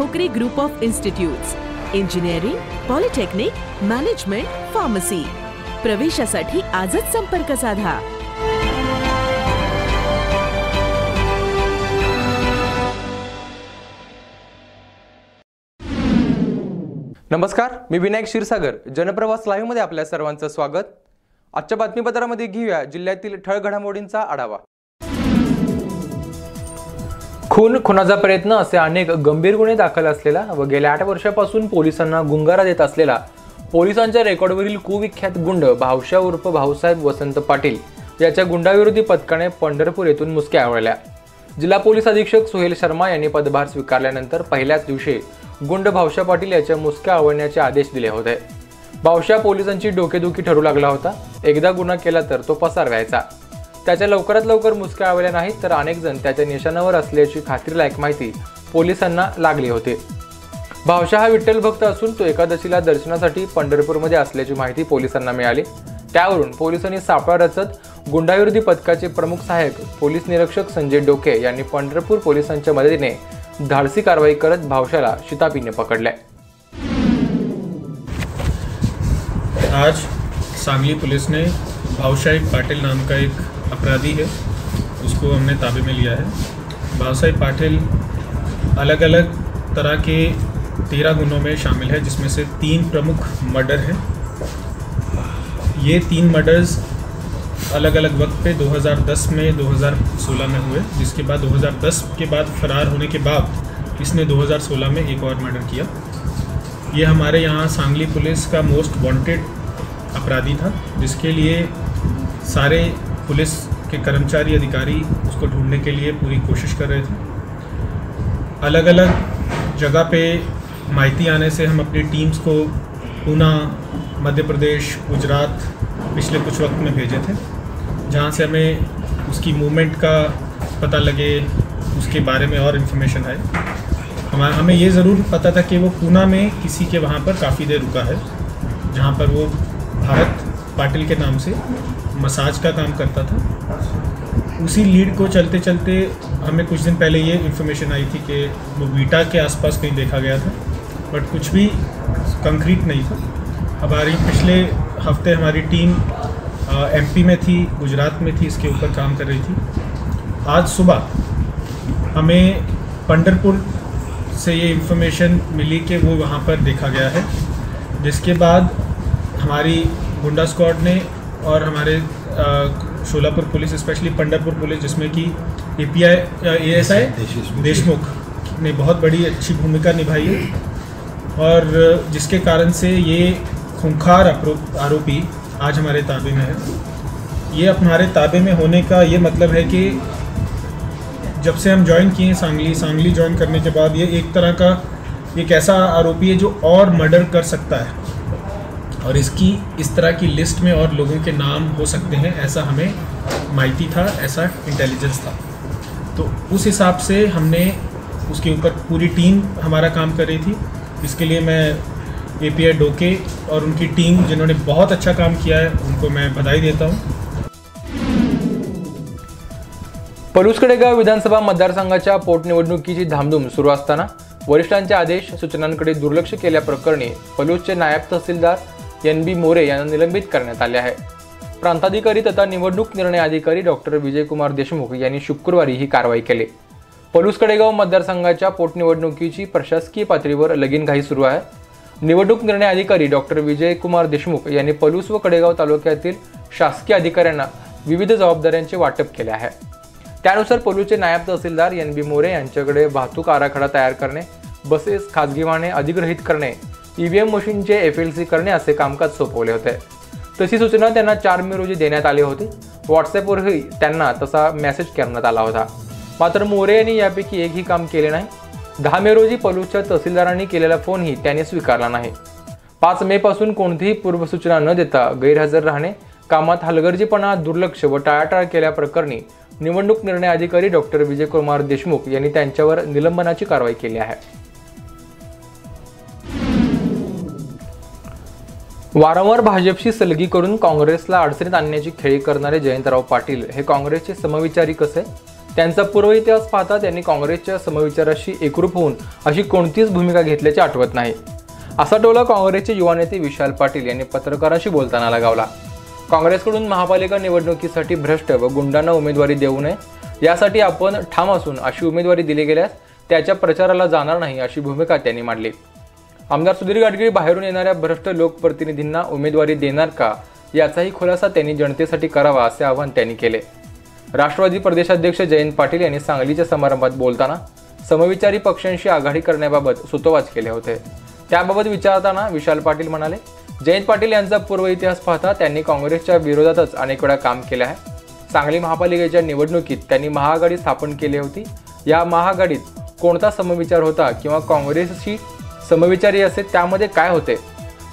Bhokare group of institutes engineering polytechnic management pharmacy. प्रवेशासाठी आजच संपर्क साधा. नमस्कार मी विनायक क्षीरसागर जनप्रवास लाईव्हमध्ये आपल्या सर्वांचं स्वागत. आजच्या बातमीपत्रामध्ये घेऊया जिल्ह्यातील ठळ घडामोडींचा आढावा. खून खुनाचा प्रयत्न असे अनेक गंभीर गुन्हे दाखल असलेला व गेल्या आठ वर्षापासून पोलिसांना गुंगारा देत असलेला पोलिसांच्या रेकॉर्डवरील कुविख्यात गुंड भावशा उर्फ भाऊसाहेब वसंत पाटील याच्या गुंडाविरोधी पथकाने पंढरपूर येथून मुसक्या आवळल्या. जिल्हा पोलीस अधीक्षक सुहेल शर्मा यांनी पदभार स्वीकारल्यानंतर पहिल्याच दिवशी गुंड भावशा पाटील याच्या मुसक्या आवळण्याचे आदेश दिले होते. भावशा पोलिसांची डोकेदुखी ठरू लागला होता. एकदा गुन्हा केला तर तो पसार व्हायचा. त्याच्या लवकरात लवकर मुसक्या आवल्या नाहीत तर अनेक जण त्याच्या निशाणावर असल्याची खात्रीलायक माहिती पोलिसांना लागली होती. भावशा हा विठ्ठल भक्त असून तो एकादशीला दर्शनासाठी पंढरपूरमध्ये असल्याची माहिती पोलिसांना मिळाली. त्यावरून पोलिसांनी सापळा रचत गुंडाविरोधी पथकाचे प्रमुख सहाय्यक पोलीस निरीक्षक संजय डोके यांनी पंढरपूर पोलिसांच्या मदतीने धाडसी कारवाई करत भावशाला शितापीने पकडले. आज सांगली पुलिस ने भावशाही पाटिल नाम का एक अपराधी है। उसको हमने ताबे में लिया है। भावशाही पाटिल अलग अलग तरह के तेरह गुनों में शामिल है, जिसमें से तीन प्रमुख मर्डर हैं। ये तीन मर्डर्स अलग अलग वक्त पे 2010 में 2016 में हुए, जिसके बाद 2010 के बाद फरार होने के बाद इसने 2016 में एक और मर्डर किया। ये हमारे यहाँ सांगली पुलिस का मोस्ट वांटेड अपराधी था, जिसके लिए सारे पुलिस के कर्मचारी, अधिकारी उसको ढूँढने के लिए पूरी कोशिश कर रहे थे। अलग अलग जगह पे माहिती आने से हम अपनी टीम्स को पूना, मध्य प्रदेश, गुजरात पिछले कुछ वक्त में भेजे थे, जहाँ से हमें उसकी मूवमेंट का पता लगे, उसके बारे में और इन्फॉर्मेशन आए। हमारा हमें ये ज़रूर पता था कि वो पूना में किसी के वहाँ पर काफ़ी देर रुका है, जहाँ पर वो भारत पाटिल के नाम से मसाज का काम करता था। उसी लीड को चलते चलते हमें कुछ दिन पहले ये इन्फॉर्मेशन आई थी कि वो बीटा के आसपास कहीं देखा गया था बट कुछ भी कंक्रीट नहीं था। हमारी पिछले हफ़्ते हमारी टीम एमपी में थी, गुजरात में थी, इसके ऊपर काम कर रही थी। आज सुबह हमें पंडरपुर से ये इन्फॉर्मेशन मिली कि वो वहाँ पर देखा गया है, जिसके बाद हमारी गुंडा स्क्वाड ने और हमारे Sholapur police specially Pandharpur police जिसमें कि A P I A S I Deshmukh. ने बहुत बड़ी अच्छी भूमिका निभाई है। और जिसके कारण से ये खूंखार आरोपी आज हमारे ताबे में है। ये हमारे ताबे में होने का ये मतलब है कि जब से हम ज्वाइन किए हैं सांगली सांगली ज्वाइन करने के बाद ये एक तरह का एक ऐसा आरोपी है जो और मर्डर कर सकता है। और इसकी, इस तरह की लिस्ट में और लोगों के नाम हो सकते हैं, ऐसा हमें माहिती था, ऐसा इंटेलिजेंस था। तो उस हिसाब से हमने उसके ऊपर पूरी टीम हमारा काम कर रही थी। इसके लिए मैं ए पी डोके और उनकी टीम जिन्होंने बहुत अच्छा काम किया है, उनको मैं बधाई देता हूँ। पलूसकडेगाव विधानसभा मतदारसंघाच्या पोटनिवडणुकीची धामधूम सुरू असताना वरिष्ठांचे आदेश, सूचनांकडे दुर्लक्ष केल्याप्रकरणी पलूसचे नायब तहसीलदार एन बी मोरे यांना निलंबित करण्यात आले आहे. प्रांताधिकारी तथा निवडणूक निर्णय अधिकारी डॉक्टर विजयकुमार देशमुख यांनी शुक्रवारी ही कारवाई केली. पलूस कडेगाव मतदारसंघाच्या पोटनिवडणुकीची प्रशासकीय पातळीवर लगीनघाई सुरू आहे. निवडणूक निर्णय अधिकारी डॉक्टर विजयकुमार देशमुख यांनी पलूस व कडेगाव तालुक्यातील शासकीय अधिकाऱ्यांना विविध जबाबदाऱ्यांचे वाटप केले आहे. त्यानुसार पलूचे नायब तहसीलदार एन बी मोरे यांच्याकडे वाहतूक आराखडा तयार करणे बसेस खाजगी वाहने अधिग्रहित करणे ईव्हीएम मशीनचे एफ एल सी करणे असे कामकाज सोपवले होते. तशी सूचना त्यांना चार मे रोजी देण्यात आली होती. व्हॉट्सॲपवरही त्यांना तसा मेसेज करण्यात आला होता. मात्र मोरे यांनी यापैकी एकही काम केले नाही. दहा मे रोजी पलूच्या तहसीलदारांनी केलेला फोनही त्यांनी स्वीकारला नाही. पाच मे पासून कोणतीही पूर्वसूचना न देता गैरहजर राहणे कामात हलगर्जीपणा दुर्लक्ष व टाळाटाळ केल्याप्रकरणी निवडणूक निर्णय अधिकारी डॉक्टर विजयकुमार देशमुख यांनी त्यांच्यावर निलंबनाची कारवाई केली आहे. वारंवार भाजपशी सलगी करून काँग्रेसला अडचणीत आणण्याची खेळी करणारे जयंतराव पाटील हे काँग्रेसचे समविचारी कसे? त्यांचा पूर्व इतिहास पाहता त्यांनी काँग्रेसच्या समविचाराशी एकरूप होऊन अशी कोणतीच भूमिका घेतल्याचे आठवत नाही. असा टोला काँग्रेसचे युवा नेते विशाल पाटील यांनी पत्रकारांशी बोलताना लगावला. काँग्रेसकडून महापालिका निवडणुकीसाठी भ्रष्ट व गुंडांना उमेदवारी देऊ नये यासाठी आपण ठाम असून अशी उमेदवारी दिली गेल्यास त्याच्या प्रचाराला जाणार नाही अशी भूमिका त्यांनी मांडली. आमदार सुधीर गाडगिरी बाहेरून येणाऱ्या भ्रष्ट लोकप्रतिनिधींना उमेदवारी देणार का? याचाही खुलासा त्यांनी जनतेसाठी करावा असे आवाहन त्यांनी केले. राष्ट्रवादी प्रदेशाध्यक्ष जयंत पाटील यांनी सांगलीच्या समारंभात बोलताना समविचारी पक्षांशी आघाडी करण्याबाबत सुतोवाच केले होते. त्याबाबत विचारताना विशाल पाटील म्हणाले जयंत पाटील यांचा पूर्व इतिहास पाहता त्यांनी काँग्रेसच्या विरोधातच अनेक वेळा काम केले आहे. सांगली महापालिकेच्या निवडणुकीत त्यांनी महाआघाडी स्थापन केली होती. या महाआघाडीत कोणता समविचार होता किंवा काँग्रेसशी समविचारी असे त्यामध्ये काय होते?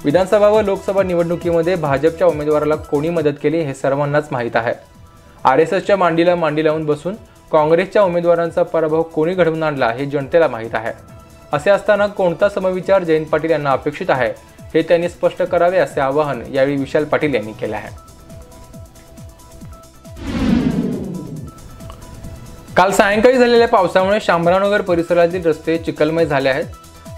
विधानसभा व लोकसभा निवडणुकीमध्ये भाजपच्या उमेदवाराला कोणी मदत केली हे सर्वांनाच माहीत आहे. आर एस एसच्या मांडीला मांडी लावून बसून काँग्रेसच्या उमेदवारांचा पराभव कोणी घडवून आणला हे जनतेला माहीत आहे. असे असताना कोणता समविचार जयंत पाटील यांना अपेक्षित आहे हे त्यांनी स्पष्ट करावे असे आवाहन यावेळी विशाल पाटील यांनी केले आहे. काल सायंकाळी झालेल्या पावसामुळे शामरावनगर परिसरातील रस्ते चिखलमय झाले आहेत.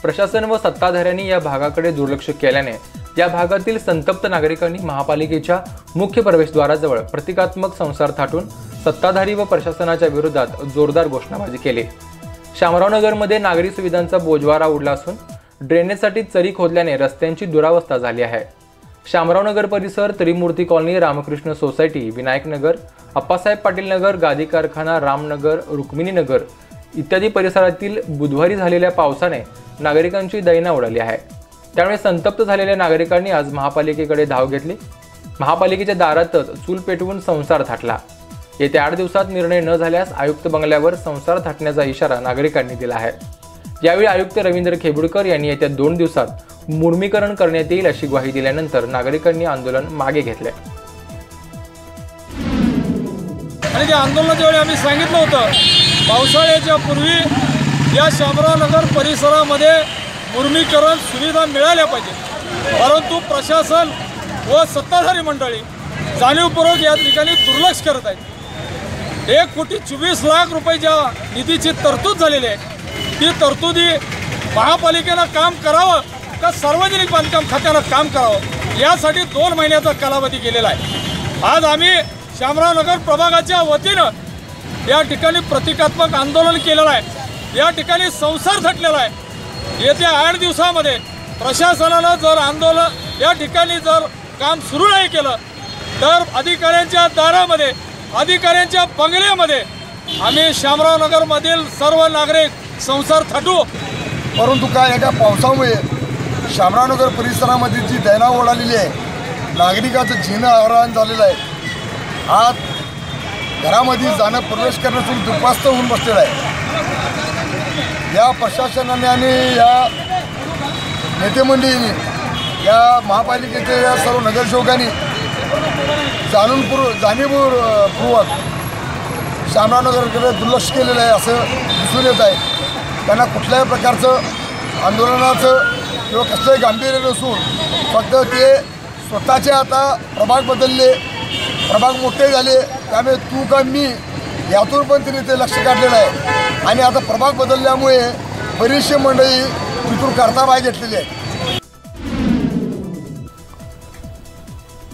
प्रशासन व सत्ताधाऱ्यांनी या भागाकडे दुर्लक्ष केल्याने या भागातील संतप्त नागरिकांनी महापालिकेच्या मुख्य प्रवेशद्वाराजवळ प्रतिकात्मक संसार थाटून सत्ताधारी व प्रशासनाच्या विरोधात जोरदार घोषणाबाजी केली. शामरावनगरमध्ये नागरी सुविधांचा बोजवारा उडला असून ड्रेनेजसाठी चरी खोदल्याने रस्त्यांची दुरावस्था झाली आहे. शामरावनगर परिसर त्रिमूर्ती कॉलनी रामकृष्ण सोसायटी विनायकनगर अप्पासाहेब पाटील नगर गादी कारखाना रामनगर रुक्मिणीनगर इत्यादी परिसरातील बुधवारी झालेल्या पावसाने नागरिकांची दैना उडाली आहे. त्यामुळे संतप्त झालेल्या नागरिकांनी आज महापालिकेकडे धाव घेतली. महापालिकेच्या दारातच चूल पेटवून संसार थाटला. येत्या आठ दिवसात निर्णय न झाल्यास आयुक्त बंगल्यावर संसार थाटण्याचा इशारा नागरिकांनी दिला आहे. यावेळी आयुक्त रवींद्र खेबुडकर यांनी येत्या दोन दिवसात मुर्मीकरण करण्यात येईल अशी ग्वाही दिल्यानंतर नागरिकांनी आंदोलन मागे घेतले. आणि जे आंदोलनाच्या वेळी आम्ही सांगितलं होतं पावसाळ्याच्या पूर्वी या शामरावनगर परिसरामध्ये मुर्मीकरण सुविधा मिळाल्या पाहिजे. परंतु प्रशासन व सत्ताधारी मंडळी जाणीवपूर्वक या ठिकाणी दुर्लक्ष करत आहेत. एक कोटी चोवीस लाख रुपयाच्या निधीची तरतूद झालेली आहे ती तरतुदी महापालिकेनं काम करावं का सार्वजनिक बांधकाम खात्यानं काम करावं यासाठी दोन महिन्याचा कालावधी गेलेला आहे. आज आम्ही शामरावनगर प्रभागाच्या वतीनं या ठिकाणी प्रतिकात्मक आंदोलन केलेलं आहे. या ठिकाणी संसार थटलेला आहे. येत्या आठ दिवसामध्ये प्रशासनानं जर आंदोलन या ठिकाणी जर काम सुरू नाही केलं तर अधिकाऱ्यांच्या दारामध्ये अधिकाऱ्यांच्या बंगल्यामध्ये आम्ही शामरावनगरमधील सर्व नागरिक संसार थाटू. परंतु काय एका पावसामुळे शामरावनगर परिसरामध्ये जी दैना ओढालेली आहे नागरिकाचं जीणं आवरण झालेलं आहे. आज घरामध्ये जाणं प्रवेश करणं सुद्धा दुर्पास्त होऊन बसलेलं आहे. या प्रशासनाने आणि या नेतेमंडळीने या महापालिकेच्या या सर्व नगरसेवकांनी जाणून जाणीवपूर जाणीवपूर्वक शामरावनगरकडे दुर्लक्ष केलेलं आहे असं दिसून येत आहे. त्यांना कुठल्याही प्रकारचं आंदोलनाचं किंवा कसलंही गांभीर्य नसून फक्त ते स्वतःचे आता प्रभाग बदलले प्रभाग मोठे झाले. त्यामुळे तू का मी यातून पण तिने ते लक्ष काढलेलं आहे. आणि आता प्रभाग बदलल्यामुळे बरीचशी मंडळी तिथून करता बाय घेतलेली आहे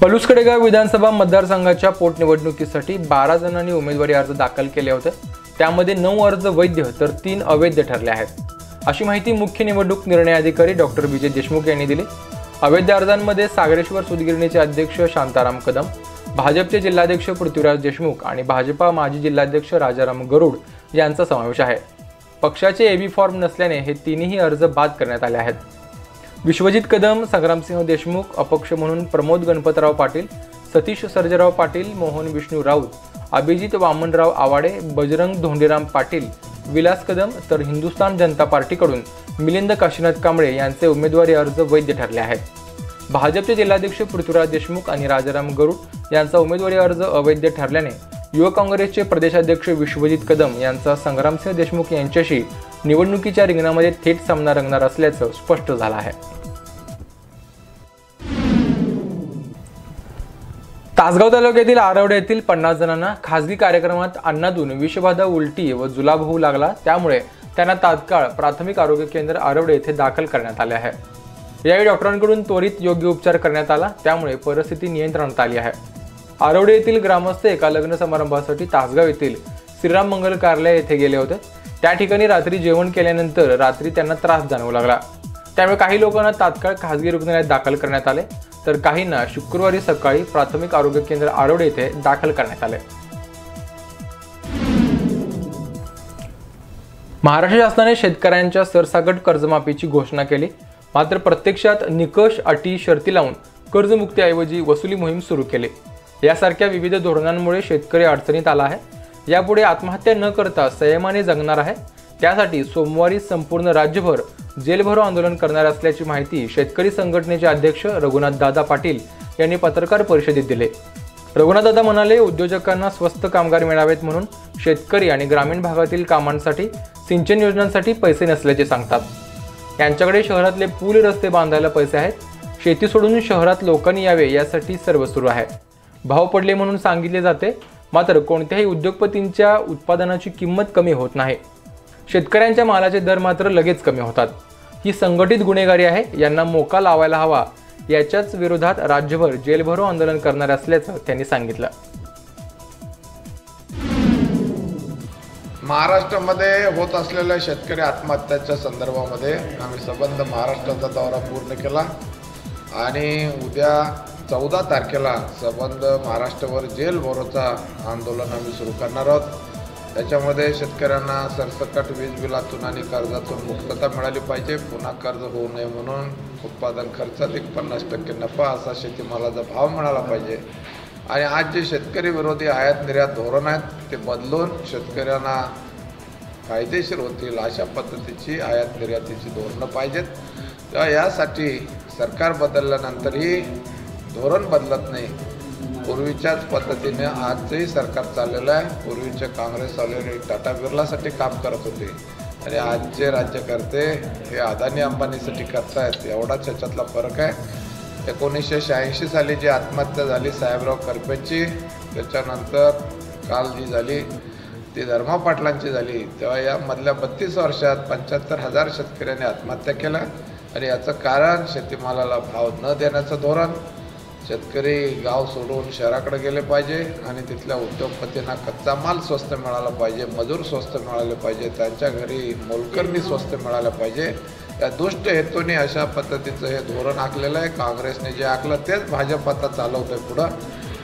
पलुसकडेगाव विधानसभा मतदारसंघाच्या पोटनिवडणुकीसाठी बारा जणांनी उमेदवारी अर्ज दाखल केले होते. त्यामध्ये नऊ अर्ज वैध तर तीन अवैध ठरले आहेत. अशी माहिती मुख्य निवडणूक निर्णय अधिकारी डॉक्टर विजय देशमुख यांनी दिली. अवैध अर्जांमध्ये सागरेश्वर सुदगिरणीचे अध्यक्ष शांताराम कदम भाजपचे जिल्हाध्यक्ष पृथ्वीराज देशमुख आणि भाजपा माजी जिल्हाध्यक्ष राजाराम गरुड यांचा समावेश आहे. पक्षाचे एबी फॉर्म नसल्याने हे तिन्ही अर्ज बाद करण्यात आले आहेत. विश्वजित कदम संग्रामसिंह देशमुख अपक्ष म्हणून प्रमोद गणपतराव पाटील सतीश सर्जेराव पाटील मोहन विष्णू राऊत अभिजित वामनराव आवाडे बजरंग धोंडीराम पाटील विलास कदम तर हिंदुस्थान जनता पार्टीकडून मिलिंद काशीनाथ कांबळे यांचे उमेदवारी अर्ज वैध ठरले आहेत. भाजपचे जिल्हाध्यक्ष पृथ्वीराज देशमुख आणि राजाराम गरुड यांचा उमेदवारी अर्ज अवैध ठरल्याने युवक काँग्रेसचे प्रदेशाध्यक्ष विश्वजित कदम यांचा संग्रामसिंह देशमुख यांच्याशी निवडणुकीच्या रिंगणामध्ये थेट सामना रंगणार असल्याचं स्पष्ट झालं आहे. तासगाव तालुक्यातील आरवडे येथील पन्नास जणांना खासगी कार्यक्रमात अन्नातून विषबाधा उलटी व जुलाब होऊ लागला त्यामुळे त्यांना तात्काळ प्राथमिक आरोग्य केंद्र आरवडे येथे दाखल करण्यात आले आहे. यावेळी डॉक्टरांकडून त्वरित योग्य उपचार करण्यात आला. त्यामुळे परिस्थिती नियंत्रणात आली आहे. आरवडे येथील ग्रामस्थ एका लग्न समारंभासाठी तासगाव येथील श्रीराम मंगल कार्यालय येथे गेले होते. त्या ठिकाणी रात्री जेवण केल्यानंतर रात्री त्यांना त्रास जाणवू लागला. त्यामुळे काही लोकांना तात्काळ खासगी रुग्णालयात दाखल करण्यात आले. तर काहींना शुक्रवारी सकाळी प्राथमिक आरोग्य केंद्र आरोडे येथे दाखल करण्यात आले. महाराष्ट्र शासनाने शेतकऱ्यांच्या सरसागट कर्जमाफीची घोषणा केली. मात्र प्रत्यक्षात निकष अटी शर्ती लावून कर्जमुक्तीऐवजी वसुली मोहीम सुरू केली. यासारख्या विविध धोरणांमुळे शेतकरी अडचणीत आला आहे. यापुढे आत्महत्या न करता संयमाने जगणार आहे. त्यासाठी सोमवारी संपूर्ण राज्यभर जेलभरो आंदोलन करणार असल्याची माहिती शेतकरी संघटनेचे अध्यक्ष रघुनाथ दादा पाटील यांनी पत्रकार परिषदेत दिले. रघुनाथदादा म्हणाले उद्योजकांना स्वस्त कामगार मिळावेत म्हणून शेतकरी आणि ग्रामीण भागातील कामांसाठी सिंचन योजनांसाठी पैसे नसल्याचे सांगतात. यांच्याकडे शहरातले पूल रस्ते बांधायला पैसे आहेत. शेती सोडून शहरात लोकांनी यावे यासाठी सर्व सुरू आहे. भाव पडले म्हणून सांगितले जाते. मात्र कोणत्याही उद्योगपतींच्या उत्पादनाची किंमत कमी होत नाही. शेतकऱ्यांच्या मालाचे दर मात्र लगेच कमी होतात. ही संघटित गुन्हेगारी आहे. यांना मोका लावायला हवा. याच्याच विरोधात राज्यभर जेलभरो आंदोलन करणार असल्याचं त्यांनी सांगितलं. महाराष्ट्रामध्ये होत असलेल्या शेतकरी आत्महत्याच्या संदर्भामध्ये आम्ही संबंध महाराष्ट्राचा दौरा पूर्ण केला. आणि उद्या चौदा तारखेला संबंध महाराष्ट्रावर जेल भरोचा आंदोलन आम्ही सुरू करणार आहोत. त्याच्यामध्ये शेतकऱ्यांना सरसकट वीज बिलातून आणि कर्जातून मुक्तता मिळाली पाहिजे. पुन्हा कर्ज होऊ नये म्हणून उत्पादन खर्चात एक पन्नास टक्के नफा असा शेतीमालाचा भाव मिळाला पाहिजे. आणि आज जे शेतकरी विरोधी आयात निर्यात धोरण आहेत ते बदलून शेतकऱ्यांना फायदेशीर होतील अशा पद्धतीची आयात निर्यातीची धोरणं पाहिजेत. तेव्हा यासाठी सरकार बदलल्यानंतरही धोरण बदलत नाही. पूर्वीच्याच पद्धतीने आजचंही सरकार चाललेलं आहे. पूर्वीचे काँग्रेसवाले टाटा बिर्लासाठी काम करत होते. आणि आजचे राज्यकर्ते हे अदानी अंबानीसाठी करतायत एवढाच ह्याच्यातला फरक आहे. एकोणीसशे शहाऐंशी साली जी आत्महत्या झाली साहेबराव करपेची त्याच्यानंतर काल जी झाली ती धर्मा पाटलांची झाली तेव्हा यामधल्या बत्तीस वर्षात पंच्याहत्तर हजार शेतकऱ्यांनी आत्महत्या केल्या आणि याचं कारण शेतीमालाला भाव न देण्याचं धोरण. शेतकरी गाव सोडून शहराकडे गेले पाहिजे आणि तिथल्या उद्योगपतींना कच्चा माल स्वस्त मिळाला पाहिजे मजूर स्वस्त मिळाले पाहिजे त्यांच्या घरी मोलकरणी स्वस्त मिळाल्या पाहिजे. या दुष्ट हेतूने अशा पद्धतीचं हे धोरण आखलेलं आहे. काँग्रेसने जे आखलं तेच भाजप आता चालवतं आहे पुढं.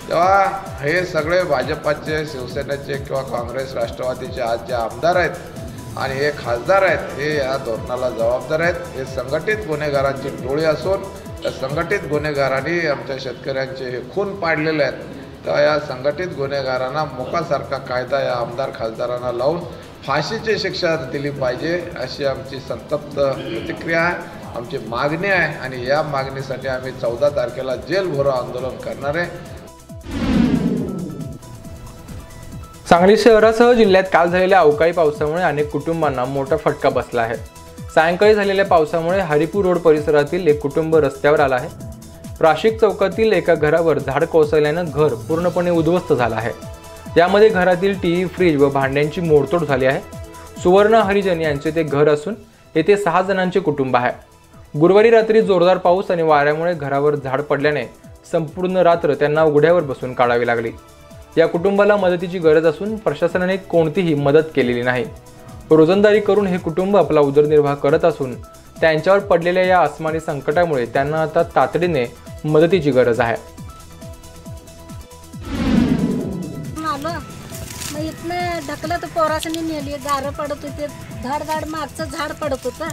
तेव्हा हे सगळे भाजपाचे शिवसेनेचे किंवा काँग्रेस राष्ट्रवादीचे आज जे आमदार आहेत आणि हे खासदार आहेत हे या धोरणाला जबाबदार आहेत. हे संघटित गुन्हेगारांची टोळी असून त्या संघटित गुन्हेगारांनी आमच्या शेतकऱ्यांचे हे खून पाडलेले आहेत. तेव्हा या संघटित गुन्हेगारांना मोकासारखा कायदा या आमदार खासदारांना लावून फाशीची शिक्षा दिली पाहिजे अशी आमची संतप्त प्रतिक्रिया आहे. आमची मागणी आहे आणि या मागणीसाठी आम्ही चौदा तारखेला जेल भरो आंदोलन करणार आहे. सांगली शहरासह जिल्ह्यात काल झालेल्या अवकाळी पावसामुळे अनेक कुटुंबांना मोठा फटका बसला आहे. सायंकाळी झालेल्या पावसामुळे हरिपूर रोड परिसरातील एक कुटुंब रस्त्यावर आला आहे. प्राशिक चौकातील एका घरावर झाड कोसळल्यानं घर पूर्णपणे उद्ध्वस्त झालं आहे. त्यामध्ये घरातील टी व्ही फ्रीज व भांड्यांची मोडतोड झाली आहे. सुवर्ण हरिजन यांचे ते घर असून येथे सहा जणांचे कुटुंब आहे. गुरुवारी रात्री जोरदार पाऊस आणि वाऱ्यामुळे घरावर झाड पडल्याने संपूर्ण रात्र त्यांना उघड्यावर बसून काढावी लागली. या कुटुंबाला मदतीची गरज असून प्रशासनाने कोणतीही मदत केलेली नाही. रोजंदारी करून हे कुटुंब आपला उदरनिर्वाह करत असून त्यांच्यावर पडलेल्या या अस्मानी संकटामुळे त्यांना आता तातडीने मदतीची गरज आहे. इथनं ढकलं तर पोरासनी नेली गारं पडत होते. झाड झाड मागचं झाड पडत होतं.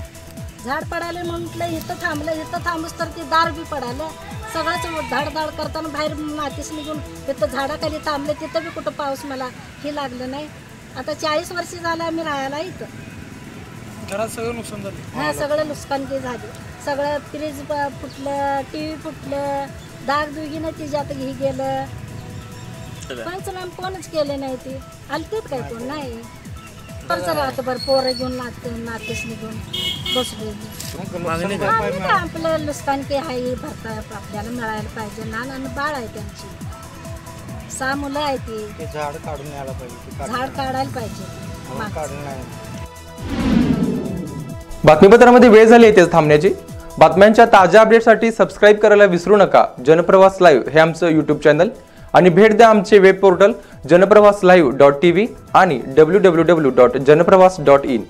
झाड पडाले म्हटलं इथं थांबलं इथं थांबूस तर ते दार बी पडालं. सगळंच धाड धाड करताना बाहेर मातीस निघून तिथं झाडाखाली थांबले तिथं बी कुठं पाऊस मला हे लागलं नाही. आता चाळीस वर्ष झालं आम्ही राहायला इथं. घरात सगळं नुकसान झालं. हा सगळं नुकसान ते झाले. सगळं फ्रीज फुटलं टी व्ही फुटलं दाग दुगीनं तिच्यात हे गेलं. पंचनाम कोणच केले नाही ते. आलतेत काय कोण? नाही. राहतं बरं पोरं घेऊन नाते निघून बसले. आम्ही काय? आपलं नुकसान ते आहे भरता आपल्याला मिळायला पाहिजे. आणि बाळ आहे त्यांची. सहा मुलं आहेत ती. ते झाड काढून न्यायला पाहिजे ते काढून झाड काढायला पाहिजे. मागचं. काढून नाही बातमीपत्रामध्ये वेळ झाली इथेच थांबण्याची. बातम्यांच्या ताज्या अपडेटसाठी सबस्क्राईब करायला विसरू नका. जनप्रवास लाईव्ह हे आमचं यूट्यूब चॅनल आणि भेट द्या आमचे web portal Janpravas live dot T V आणि W W W dot Janpravas dot in